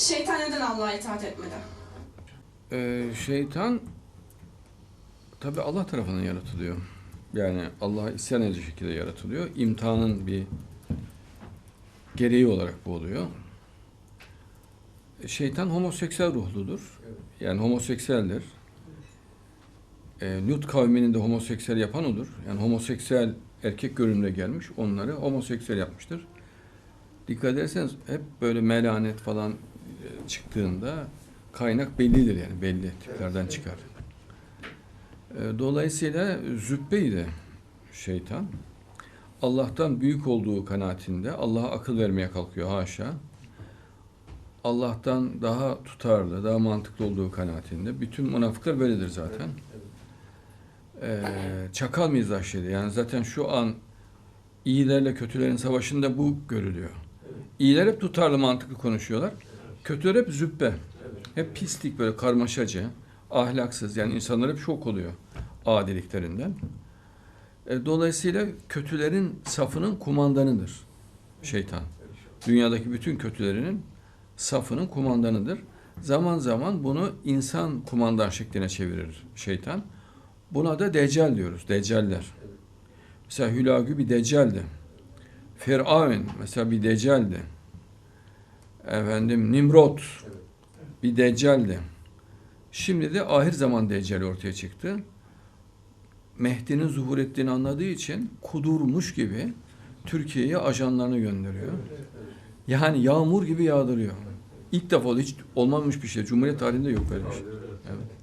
Şeytan neden Allah'a itaat etmedi? Ee, şeytan tabi Allah tarafından yaratılıyor. Yani Allah'a isyan edici şekilde yaratılıyor. İmtihanın bir gereği olarak bu oluyor. Şeytan homoseksüel ruhludur. Yani homoseksüeldir. E, Lut kavminin de homoseksüel yapan odur. Yani homoseksüel erkek görünümde gelmiş. Onları homoseksüel yapmıştır. Dikkat ederseniz hep böyle melanet falan çıktığında kaynak bellidir yani belli tiplerden çıkar. E, Dolayısıyla zübbeydi şeytan. Allah'tan büyük olduğu kanaatinde Allah'a akıl vermeye kalkıyor haşa. Allah'tan daha tutarlı, daha mantıklı olduğu kanaatinde. Bütün münafıklar böyledir zaten. Ee, çakal mizaçlıydı. Yani zaten şu an iyilerle kötülerin savaşında bu görülüyor. İyiler hep tutarlı, mantıklı konuşuyorlar. Kötüler hep züppe. Hep pislik, böyle karmaşacı, ahlaksız. Yani insanlar hep şok oluyor adiliklerinden. E, dolayısıyla kötülerin safının kumandanıdır şeytan. Dünyadaki bütün kötülerinin safının kumandanıdır. Zaman zaman bunu insan kumandan şekline çevirir şeytan. Buna da deccal diyoruz, deccaller. Mesela Hülagü bir deccaldi. Firavun mesela bir deccaldi. Efendim Nimrod bir deccaldi. Şimdi de ahir zaman deccali ortaya çıktı. Mehdi'nin zuhur ettiğini anladığı için kudurmuş gibi Türkiye'ye ajanlarını gönderiyor. Yani yağmur gibi yağdırıyor. İlk defa hiç olmamış bir şey. Cumhuriyet tarihinde yok böyle bir şey. Evet.